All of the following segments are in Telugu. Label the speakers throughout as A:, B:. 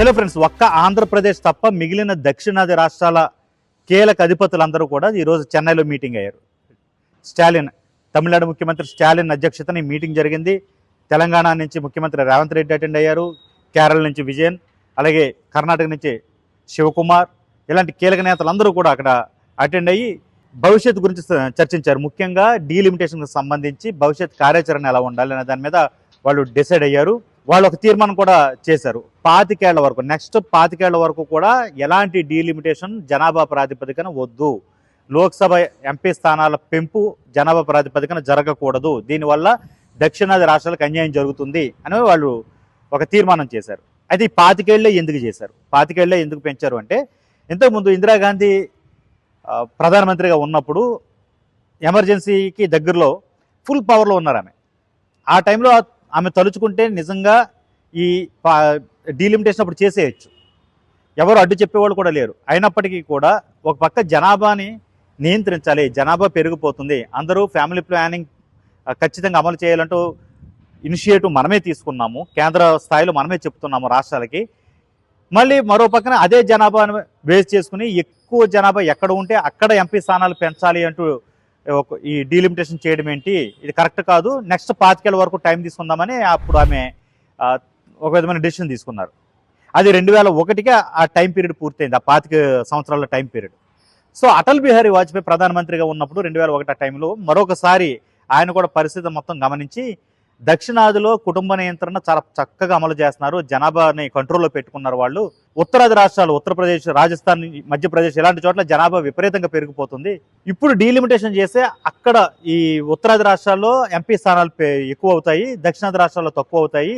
A: హలో ఫ్రెండ్స్ ఒక్క ఆంధ్రప్రదేశ్ తప్ప మిగిలిన దక్షిణాది రాష్ట్రాల కీలక అధిపతులందరూ కూడా ఈరోజు చెన్నైలో మీటింగ్ అయ్యారు. స్టాలిన్ తమిళనాడు ముఖ్యమంత్రి స్టాలిన్ అధ్యక్షతన ఈ మీటింగ్ జరిగింది. తెలంగాణ నుంచి ముఖ్యమంత్రి రేవంత్ రెడ్డి అటెండ్ అయ్యారు. కేరళ నుంచి విజయన్ అలాగే కర్ణాటక నుంచి శివకుమార్ ఇలాంటి కీలక నేతలందరూ కూడా అక్కడ అటెండ్ అయ్యి భవిష్యత్తు గురించి చర్చించారు. ముఖ్యంగా డీలిమిటేషన్కి సంబంధించి భవిష్యత్ కార్యాచరణ ఎలా ఉండాలి అనే దాని మీద వాళ్ళు డిసైడ్ అయ్యారు. వాళ్ళు ఒక తీర్మానం కూడా చేశారు. పాతికేళ్ళ వరకు నెక్స్ట్ పాతికేళ్ళ వరకు కూడా ఎలాంటి డీలిమిటేషన్ జనాభా ప్రాతిపదికన వద్దు. లోక్సభ ఎంపీ స్థానాల పెంపు జనాభా ప్రాతిపదికన జరగకూడదు. దీనివల్ల దక్షిణాది రాష్ట్రాలకు అన్యాయం జరుగుతుంది అని వాళ్ళు ఒక తీర్మానం చేశారు. అయితే ఈ పాతికేళ్ళే ఎందుకు చేశారు? పాతికేళ్ళే ఎందుకు పెంచారు అంటే ఇంతకుముందు ఇందిరాగాంధీ ప్రధానమంత్రిగా ఉన్నప్పుడు ఎమర్జెన్సీకి దగ్గరలో ఫుల్ పవర్లో ఉన్నారు ఆమె. ఆ టైంలో ఆమె తలుచుకుంటే నిజంగా ఈ డీలిమిటేషన్ అప్పుడు చేసేయచ్చు. ఎవరు అడ్డు చెప్పేవాళ్ళు కూడా లేరు. అయినప్పటికీ కూడా ఒక పక్క జనాభాని నియంత్రించాలి జనాభా పెరిగిపోతుంది. అందరూ ఫ్యామిలీ ప్లానింగ్ ఖచ్చితంగా అమలు చేయాలంటూ ఇనిషియేటివ్ మనమే తీసుకున్నాము. కేంద్ర స్థాయిలో మనమే చెప్తున్నాము రాష్ట్రాలకి. మళ్ళీ మరో పక్కన అదే జనాభాను వేస్ట్ చేసుకుని ఎక్కువ జనాభా ఎక్కడ ఉంటే అక్కడ ఎంపీ స్థానాలు పెంచాలి అంటూ ఈ డీలిమిటేషన్ చేయడం ఏంటి? ఇది కరెక్ట్ కాదు. నెక్స్ట్ పాతికేళ్ళ వరకు టైం తీసుకుందామని అప్పుడు ఆమె ఒక విధమైన డెసిషన్ తీసుకున్నారు. అది రెండు వేల ఒకటికే ఆ టైం పీరియడ్ పూర్తయింది. ఆ పాతిక సంవత్సరాల time period so Atal Bihari Vajpayee ప్రధానమంత్రిగా ఉన్నప్పుడు రెండు వేల ఒకటి ఆ టైంలో మరొకసారి ఆయన కూడా పరిస్థితి మొత్తం గమనించి దక్షిణాదిలో కుటుంబ నియంత్రణ చాలా చక్కగా అమలు చేస్తున్నారు. జనాభాని కంట్రోల్లో పెట్టుకున్నారు వాళ్ళు. ఉత్తరాది రాష్ట్రాలు ఉత్తరప్రదేశ్ రాజస్థాన్ మధ్యప్రదేశ్ ఇలాంటి చోట్ల జనాభా విపరీతంగా పెరిగిపోతుంది. ఇప్పుడు డీలిమిటేషన్ చేస్తే అక్కడ ఈ ఉత్తరాది రాష్ట్రాల్లో ఎంపీ స్థానాలు ఎక్కువ అవుతాయి దక్షిణాది రాష్ట్రాల్లో తక్కువ అవుతాయి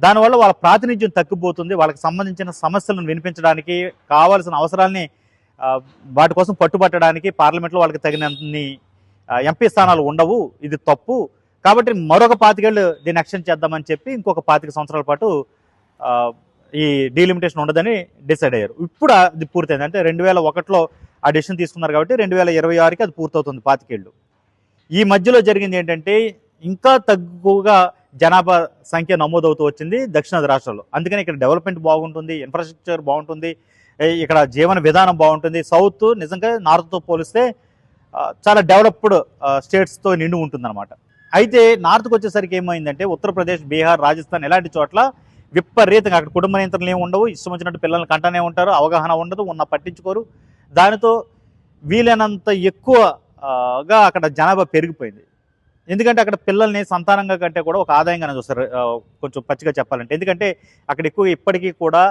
A: దానివల్ల వాళ్ళ ప్రాతినిధ్యం తగ్గిపోతుంది. వాళ్ళకి సంబంధించిన సమస్యలను వినిపించడానికి కావాల్సిన అవసరాల్ని వాటి కోసం పట్టుబట్టడానికి పార్లమెంట్లో వాళ్ళకి తగినన్ని ఎంపీ స్థానాలు ఉండవు. ఇది తప్పు. కాబట్టి మరొక పాతికేళ్ళు దీన్ని ఎక్స్టెండ్ చేద్దామని చెప్పి ఇంకొక పాతిక సంవత్సరాల పాటు ఈ డీలిమిటేషన్ ఉండదని డిసైడ్ అయ్యారు. ఇప్పుడు అది పూర్తయింది. అంటే రెండు వేల ఒకటిలో ఆ డెసిషన్ తీసుకున్నారు కాబట్టి రెండు వేల ఇరవై ఆరుకి అది పూర్తవుతుంది పాతికేళ్ళు. ఈ మధ్యలో జరిగింది ఏంటంటే ఇంకా తక్కువగా జనాభా సంఖ్య నమోదవుతూ వచ్చింది దక్షిణాది రాష్ట్రాల్లో. అందుకని ఇక్కడ డెవలప్మెంట్ బాగుంటుంది ఇన్ఫ్రాస్ట్రక్చర్ బాగుంటుంది ఇక్కడ జీవన విధానం బాగుంటుంది. సౌత్ నిజంగా నార్త్తో పోలిస్తే చాలా డెవలప్డ్ స్టేట్స్తో నిండి ఉంటుందన్నమాట. అయితే నార్త్కి వచ్చేసరికి ఏమైందంటే ఉత్తరప్రదేశ్ బీహార్ రాజస్థాన్ ఇలాంటి చోట్ల విపరీతంగా అక్కడ కుటుంబ నియంత్రణలు ఏమి ఉండవు. ఇష్టం వచ్చినట్టు పిల్లల్ని కంటనే ఉంటారు. అవగాహన ఉండదు. ఉన్న పట్టించుకోరు. దానితో వీలైనంత ఎక్కువగా అక్కడ జనాభా పెరిగిపోయింది. ఎందుకంటే అక్కడ పిల్లల్ని సంతానంగా కంటే కూడా ఒక ఆదాయంగానే చూస్తారు. కొంచెం పచ్చిగా చెప్పాలంటే. ఎందుకంటే అక్కడ ఎక్కువ ఇప్పటికీ కూడా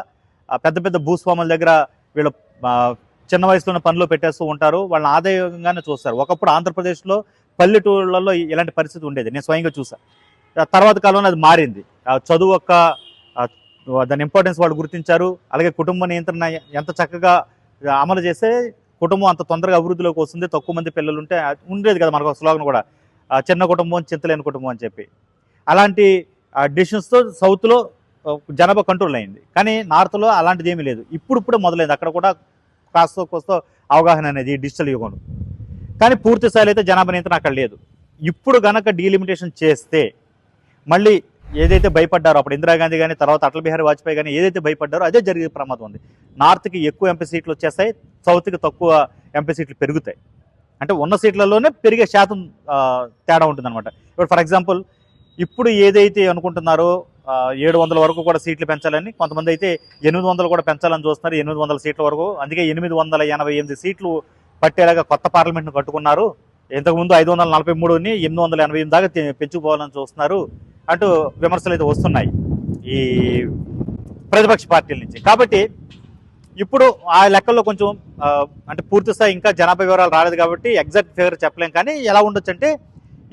A: పెద్ద పెద్ద భూస్వాముల దగ్గర వీళ్ళు చిన్న వయసులోనే పనులు పెట్టేస్తూ ఉంటారు. వాళ్ళని ఆదాయంగానే చూస్తారు. ఒకప్పుడు ఆంధ్రప్రదేశ్లో పల్లెటూళ్ళల్లో ఇలాంటి పరిస్థితి ఉండేది? నేను స్వయంగా చూసాను తర్వాత కాలంలో అది మారింది. చదువు ఒక్క దాని ఇంపార్టెన్స్ వాళ్ళు గుర్తించారు. అలాగే కుటుంబ నియంత్రణ ఎంత చక్కగా అమలు చేస్తే కుటుంబం అంత తొందరగా అభివృద్ధిలోకి వస్తుంది. తక్కువ మంది పిల్లలు ఉంటే ఉండేది కదా మనకు స్లోగన్ కూడా. చిన్న కుటుంబం చింతలేని కుటుంబం అని చెప్పి. అలాంటి డిసిషన్స్తో సౌత్లో జనాభా కంట్రోల్ అయింది. కానీ నార్త్లో అలాంటిది ఏమీ లేదు. ఇప్పుడు మొదలైంది. అక్కడ కూడా కాస్త కోస్త అవగాహన అనేది డిజిటల్ యుగం కానీ పూర్తి స్థాయిలో అయితే జనాభా నియంత్రణ అక్కడ లేదు. ఇప్పుడు గనక డీలిమిటేషన్ చేస్తే మళ్ళీ ఏదైతే భయపడ్డారో అప్పుడు ఇందిరాగాంధీ కానీ తర్వాత అటల్ బిహారీ వాజ్పేయి కానీ ఏదైతే భయపడ్డారో అదే జరిగే ప్రమాదం ఉంది. నార్త్కి ఎక్కువ ఎంపీ సీట్లు వచ్చేస్తాయి సౌత్కి తక్కువ ఎంపీ సీట్లు పెరుగుతాయి. అంటే ఉన్న సీట్లలోనే పెరిగే శాతం తేడా ఉంటుందన్నమాట. ఇప్పుడు ఫర్ ఎగ్జాంపుల్ ఇప్పుడు ఏదైతే అనుకుంటున్నారో ఏడు వందల వరకు కూడా సీట్లు పెంచాలని కొంతమంది అయితే ఎనిమిది వందలు కూడా పెంచాలని చూస్తున్నారు ఎనిమిది వందల సీట్ల వరకు. అందుకే ఎనిమిది వందల ఎనభై ఎనిమిది సీట్లు పట్టేలాగా కొత్త పార్లమెంట్ను కట్టుకున్నారు. ఇంతకుముందు ఐదు వందల నలభై మూడుని ఎనిమిది వందల ఎనభై ఎనిమిది దాకా పెంచుకోవాలని చూస్తున్నారు. అంటూ విమర్శలు అయితే వస్తున్నాయి. ఈ ప్రతిపక్ష పార్టీల నుంచి. కాబట్టి ఇప్పుడు ఆ లెక్కల్లో కొంచెం అంటే పూర్తి స్థాయి ఇంకా జనాభా వివరాలు రాలేదు కాబట్టి ఎగ్జాక్ట్ ఫిగర్ చెప్పలేం. కానీ ఎలా ఉండొచ్చు అంటే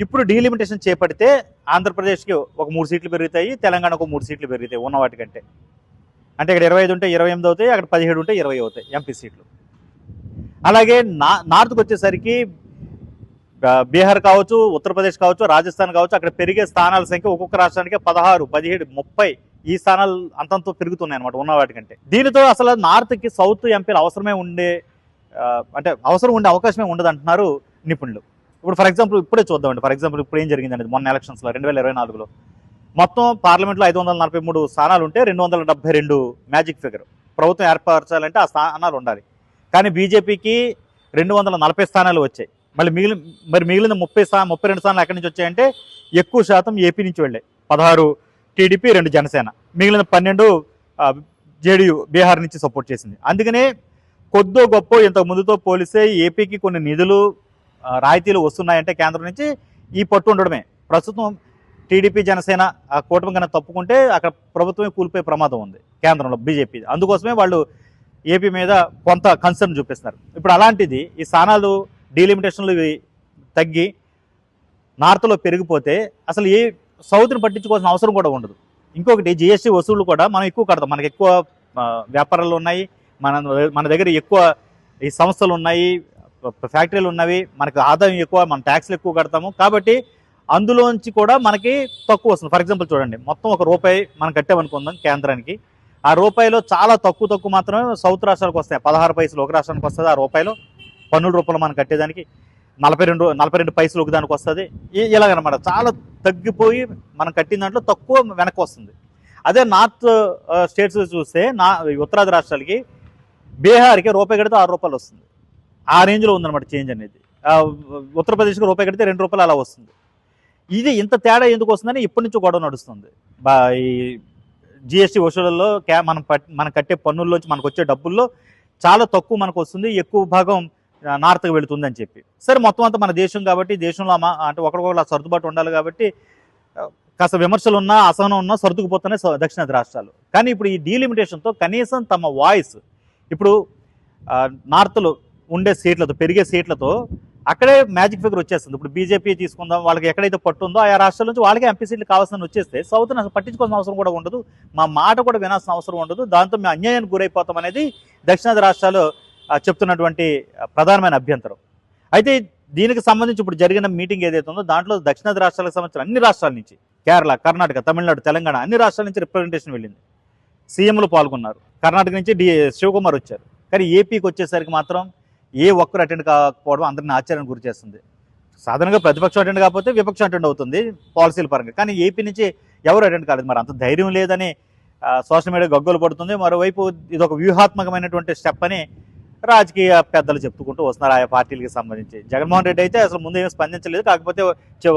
A: ఇప్పుడు డీలిమిటేషన్ చేపడితే ఆంధ్రప్రదేశ్కి ఒక మూడు సీట్లు పెరుగుతాయి తెలంగాణకు మూడు సీట్లు పెరుగుతాయి ఉన్న వాటికంటే. అంటే ఇక్కడ ఇరవై ఐదు ఉంటే ఇరవై ఎనిమిది అవుతాయి అక్కడ పదిహేడు ఉంటే ఇరవై అవుతాయి ఎంపీ సీట్లు. అలాగే నా నార్త్కి వచ్చేసరికి బీహార్ కావచ్చు ఉత్తరప్రదేశ్ కావచ్చు రాజస్థాన్ కావచ్చు అక్కడ పెరిగే స్థానాల సంఖ్య ఒక్కొక్క రాష్ట్రానికి పదహారు పదిహేడు ముప్పై ఈ స్థానాలు అంతంతో పెరుగుతున్నాయి అనమాట ఉన్న వాటికంటే. దీనితో అసలు నార్త్కి సౌత్ ఎంపీలు అవసరమే ఉండే అంటే అవసరం ఉండే అవకాశమే ఉండదు అంటున్నారు నిపుణులు. ఇప్పుడు ఫర్ ఎగ్జాంపుల్ ఇప్పుడే చూద్దామండి. ఫర్ ఎగ్జాంపుల్ ఇప్పుడు ఏం జరిగిందండి మొన్న ఎలక్షన్స్లో రెండు వేల ఇరవై నాలుగులో. మొత్తం పార్లమెంట్లో ఐదు వందల నలభై మూడు స్థానాలు ఉంటే రెండు వందల డెబ్బై రెండు మ్యాజిక్ ఫిగర్. ప్రభుత్వం ఏర్పరచాలంటే ఆ స్థానాలు ఉండాలి. కానీ బీజేపీకి రెండు వందల నలభై స్థానాలు వచ్చాయి. మళ్ళీ మిగిలిన మరి మిగిలిన ముప్పై స్థానం ముప్పై రెండు స్థానాలు ఎక్కడి నుంచి వచ్చాయంటే ఎక్కువ శాతం ఏపీ నుంచి వెళ్ళాయి. పదహారు టీడీపీ రెండు జనసేన. మిగిలిన పన్నెండు జేడీయూ బీహార్ నుంచి సపోర్ట్ చేసింది. అందుకనే కొద్దో గొప్ప ఇంతకు ముందుతో పోలిస్తే ఏపీకి కొన్ని నిధులు రాయితీలు వస్తున్నాయంటే కేంద్రం నుంచి ఈ పట్టు ఉండడమే. ప్రస్తుతం టీడీపీ జనసేన ఆ కూటమి కన్నా తప్పుకుంటే అక్కడ ప్రభుత్వమే కూలిపోయే ప్రమాదం ఉంది కేంద్రంలో బీజేపీ అందుకోసమే వాళ్ళు ఏపీ మీద కొంత కన్సర్న్ చూపిస్తున్నారు. ఇప్పుడు అలాంటిది ఈ స్థానాలు డీలిమిటేషన్లు ఇవి తగ్గి నార్త్లో పెరిగిపోతే అసలు ఏ సౌత్ని పట్టించుకోవాల్సిన అవసరం కూడా ఉండదు. ఇంకొకటి జిఎస్టీ వసూళ్ళు కూడా మనం ఎక్కువ కడతాం. మనకు ఎక్కువ వ్యాపారాలు ఉన్నాయి. మన మన దగ్గర ఎక్కువ ఈ సంస్థలు ఉన్నాయి. ఫ్యాక్టరీలు ఉన్నవి. మనకు ఆదాయం ఎక్కువ మన ట్యాక్స్లు ఎక్కువ కడతాము. కాబట్టి అందులోంచి కూడా మనకి తక్కువ వస్తుంది. ఫర్ ఎగ్జాంపుల్ చూడండి. మొత్తం ఒక రూపాయి మనం కట్టామనుకుందాం కేంద్రానికి. ఆ రూపాయిలో చాలా తక్కువ తక్కువ మాత్రమే సౌత్ రాష్ట్రాలకు వస్తాయి. పదహారు పైసలు ఒక రాష్ట్రానికి వస్తుంది ఆ రూపాయలు. పన్నుల రూపంలో మనం కట్టేదానికి నలభై రెండు నలభై రెండు పైసలు ఒక దానికి వస్తుంది. ఇలాగనమాట. చాలా తగ్గిపోయి మనం కట్టిన దాంట్లో తక్కువ వెనక్కి వస్తుంది. అదే నార్త్ స్టేట్స్ చూస్తే నా ఉత్తరాది రాష్ట్రాలకి బీహార్కి రూపాయి కడితే ఆరు రూపాయలు వస్తుంది. ఆ రేంజ్లో ఉందన్నమాట చేంజ్ అనేది. ఉత్తరప్రదేశ్కి రూపాయి కడితే రెండు రూపాయలు అలా వస్తుంది. ఇది ఇంత తేడా ఎందుకు వస్తుందని ఇప్పటి నుంచి గొడవ నడుస్తుంది. బా ఈ జిఎస్టీ వసూళ్ళలో క్యా మనం పట్ మనం కట్టే పన్నుల్లోంచి మనకు వచ్చే డబ్బుల్లో చాలా తక్కువ మనకు వస్తుంది ఎక్కువ భాగం నార్త్కి వెళుతుంది అని చెప్పి. సరే మొత్తం అంతా మన దేశం కాబట్టి దేశంలో అంటే ఒకరికొకరు సర్దుబాటు ఉండాలి కాబట్టి కాస్త విమర్శలు ఉన్నా అసహనం ఉన్నా సర్దుకుపోతున్నాయి దక్షిణాది రాష్ట్రాలు. కానీ ఇప్పుడు ఈ డీలిమిటేషన్తో కనీసం తమ వాయిస్ ఇప్పుడు ఆ, నార్త్లో ఉండే సీట్లతో పెరిగే సీట్లతో అక్కడే మ్యాజిక్ ఫిగర్ వచ్చేస్తుంది. ఇప్పుడు బీజేపీ తీసుకుందాం వాళ్ళకి ఎక్కడైతే పట్టు ఉందో ఆయా రాష్ట్రాల నుంచి వాళ్ళకి ఎంపీ సీట్లు కావాల్సిన వచ్చేస్తే సౌత్ అసలు పట్టించుకోవాల్సిన అవసరం కూడా ఉండదు. మా మాట కూడా వినాల్సిన అవసరం ఉండదు. దాంతో మేము అన్యాయానికి గురైపోతాం అనేది దక్షిణాది రాష్ట్రాలు చెప్తున్నటువంటి ప్రధానమైన అభ్యంతరం. అయితే దీనికి సంబంధించి ఇప్పుడు జరిగిన మీటింగ్ ఏదైతే ఉందో దాంట్లో దక్షిణాది రాష్ట్రాలకు సంబంధించిన అన్ని రాష్ట్రాల నుంచి కేరళ కర్ణాటక తమిళనాడు తెలంగాణ అన్ని రాష్ట్రాల నుంచి రిప్రజెంటేషన్ వెళ్ళింది. సీఎంలు పాల్గొన్నారు. కర్ణాటక నుంచి డి శివకుమార్ వచ్చారు. కానీ ఏపీకి వచ్చేసరికి మాత్రం ఏ ఒక్కరు అటెండ్ కాకపోవడం అందరిని ఆశ్చర్యానికి గురి చేస్తుంది. సాధారణంగా ప్రతిపక్షం అటెండ్ కాకపోతే విపక్షం అటెండ్ అవుతుంది పాలసీల పరంగా. కానీ ఏపీ నుంచి ఎవరు అటెండ్ కాలేదు. మరి అంత ధైర్యం లేదని సోషల్ మీడియా గగ్గోలు పడుతుంది. మరోవైపు ఇది ఒక వ్యూహాత్మకమైనటువంటి స్టెప్ అని రాజకీయ పెద్దలు చెప్పుకుంటూ వస్తున్నారు. ఆయా పార్టీలకి సంబంధించి. జగన్మోహన్ రెడ్డి అయితే అసలు ముందు ఏమీ స్పందించలేదు. కాకపోతే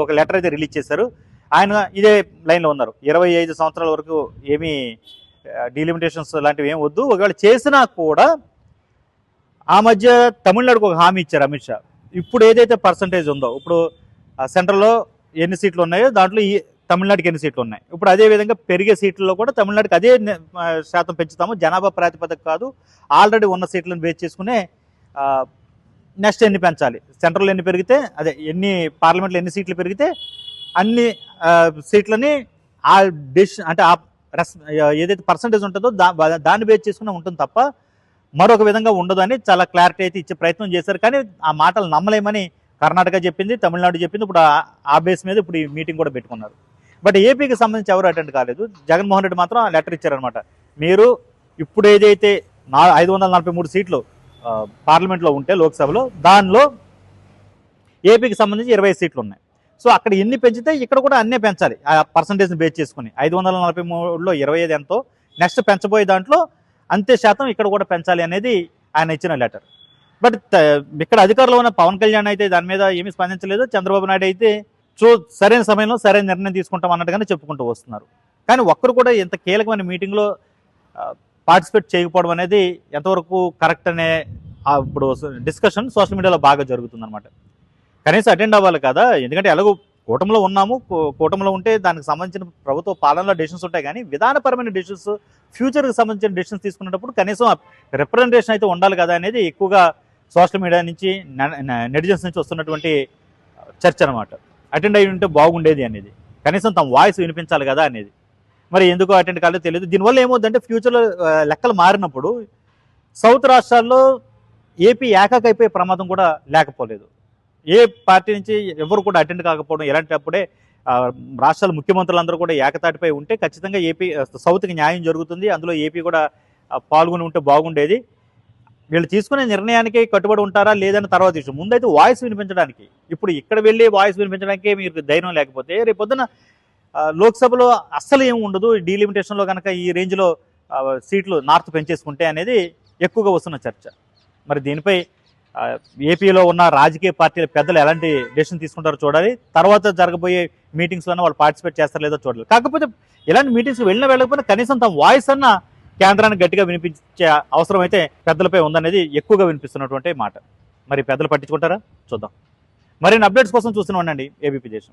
A: ఒక లెటర్ అయితే రిలీజ్ చేశారు. ఆయన ఇదే లైన్లో ఉన్నారు. ఇరవై ఐదు సంవత్సరాల వరకు ఏమీ డీలిమిటేషన్స్ లాంటివి ఏం వద్దు. ఒకవేళ చేసినా కూడా ఆ మధ్య తమిళనాడుకు ఒక హామీ ఇచ్చారు అమిత్ షా. ఇప్పుడు ఏదైతే పర్సంటేజ్ ఉందో ఇప్పుడు సెంట్రల్లో ఎన్ని సీట్లు ఉన్నాయో దాంట్లో ఈ తమిళనాడుకి ఎన్ని సీట్లు ఉన్నాయి? ఇప్పుడు అదే విధంగా పెరిగే సీట్లలో కూడా తమిళనాడుకి అదే శాతం పెంచుతాము. జనాభా ప్రాతిపదిక కాదు. ఆల్రెడీ ఉన్న సీట్లను బేస్ చేసుకునే నెక్స్ట్ ఎన్ని పెంచాలి? సెంట్రల్ ఎన్ని పెరిగితే అదే ఎన్ని పార్లమెంట్లో ఎన్ని సీట్లు పెరిగితే అన్ని సీట్లని ఆ డిష్ అంటే ఆ రెస్ ఏదైతే పర్సంటేజ్ ఉంటుందో దా దాన్ని బేస్ చేసుకుని ఉంటుంది తప్ప మరొక విధంగా ఉండదని చాలా క్లారిటీ అయితే ఇచ్చే ప్రయత్నం చేశారు. కానీ ఆ మాటలు నమ్మలేమని కర్ణాటక చెప్పింది తమిళనాడు చెప్పింది. ఇప్పుడు ఆ- బేస్ మీద ఇప్పుడు ఈ మీటింగ్ కూడా పెట్టుకున్నారు. బట్ ఏపీకి సంబంధించి ఎవరు అటెండ్ కాలేదు. జగన్మోహన్ రెడ్డి మాత్రం లెటర్ ఇచ్చారనమాట మీరు ఇప్పుడు ఏదైతే నా ఐదు వందల నలభై మూడు సీట్లు పార్లమెంట్లో ఉంటే లోక్సభలో దానిలో ఏపీకి సంబంధించి ఇరవై సీట్లు ఉన్నాయి. సో అక్కడ ఎన్ని పెంచితే ఇక్కడ కూడా అన్నీ పెంచాలి. ఆ పర్సంటేజ్ని బేస్ చేసుకుని. ఐదు వందల నలభై మూడులో ఇరవై ఐదు ఎంతో నెక్స్ట్ పెంచబోయే దాంట్లో అంతే శాతం ఇక్కడ కూడా పెంచాలి అనేది ఆయన ఇచ్చిన లెటర్ బట్ uh, ఇక్కడ అధికారంలో ఉన్న పవన్ కళ్యాణ్ అయితే దాని మీద ఏమీ స్పందించలేదు. చంద్రబాబు నాయుడు అయితే చూ సరైన సమయంలో సరైన నిర్ణయం తీసుకుంటాం అన్నట్టుగానే చెప్పుకుంటూ వస్తున్నారు. కానీ ఒక్కరు కూడా ఇంత కీలకమైన మీటింగ్లో పార్టిసిపేట్ చేయకపోవడం అనేది ఎంతవరకు కరెక్ట్ అనే ఇప్పుడు డిస్కషన్ సోషల్ మీడియాలో బాగా జరుగుతుంది అనమాట కనీసం అటెండ్ అవ్వాలి కదా. ఎందుకంటే ఎలాగో కూటమిలో ఉన్నాము కూటమిలో ఉంటే దానికి సంబంధించిన ప్రభుత్వ పాలనలో డెసిషన్స్ ఉంటాయి కానీ విధానపరమైన డెసిషన్స్ ఫ్యూచర్కి సంబంధించిన డెసిషన్స్ తీసుకునేటప్పుడు కనీసం రిప్రజెంటేషన్ అయితే ఉండాలి కదా అనేది ఎక్కువగా సోషల్ మీడియా నుంచి నెటిజన్స్ నుంచి వస్తున్నటువంటి చర్చ అనమాట అటెండ్ అయి ఉంటే బాగుండేది అనేది. కనీసం తమ వాయిస్ వినిపించాలి కదా అనేది. మరి ఎందుకు అటెండ్ కాలేదో తెలియదు. దీనివల్ల ఏమవుతుందంటే ఫ్యూచర్లో లెక్కలు మారినప్పుడు సౌత్ రాష్ట్రాల్లో ఏపీ ఏకాకైపోయే ప్రమాదం కూడా లేకపోలేదు. ఏ పార్టీ నుంచి ఎవరు కూడా అటెండ్ కాకపోవడం ఇలాంటప్పుడే రాష్ట్రాల ముఖ్యమంత్రులందరూ కూడా ఏకతాటిపై ఉంటే ఖచ్చితంగా ఏపీ సౌత్కి న్యాయం జరుగుతుంది. అందులో ఏపీ కూడా పాల్గొని ఉంటే బాగుండేది. వీళ్ళు తీసుకునే నిర్ణయానికి కట్టుబడి ఉంటారా లేదని తర్వాత విషయం ముందైతే వాయిస్ వినిపించడానికి. ఇప్పుడు ఇక్కడ వెళ్ళి వాయిస్ వినిపించడానికి మీరు ధైర్యం లేకపోతే రేపొద్దున లోక్సభలో అస్సలు ఏమి ఉండదు. డీలిమిటేషన్లో కనుక ఈ రేంజ్లో సీట్లు నార్త్ పెంచేసుకుంటే అనేది ఎక్కువగా వస్తున్న చర్చ. మరి దీనిపై ఏపీలో ఉన్న రాజకీయ పార్టీల పెద్దలు ఎలాంటి డెసిషన్ తీసుకుంటారో చూడాలి. తర్వాత జరగబోయే మీటింగ్స్లోనే వాళ్ళు పార్టిసిపేట్ చేస్తారో లేదో చూడాలి. కాకపోతే ఇలాంటి మీటింగ్స్ వెళ్ళినా వెళ్ళకపోయినా కనీసం తమ వాయిస్ అన్న కేంద్రాన్ని గట్టిగా వినిపించే అవసరం అయితే పెద్దలపై ఉందనేది ఎక్కువగా వినిపిస్తున్నటువంటి మాట. మరి పెద్దలు పట్టించుకుంటారా? చూద్దాం. మరిన్ని అప్డేట్స్ కోసం చూస్తూనే ఉండండి. ఏబీపీ దేశం.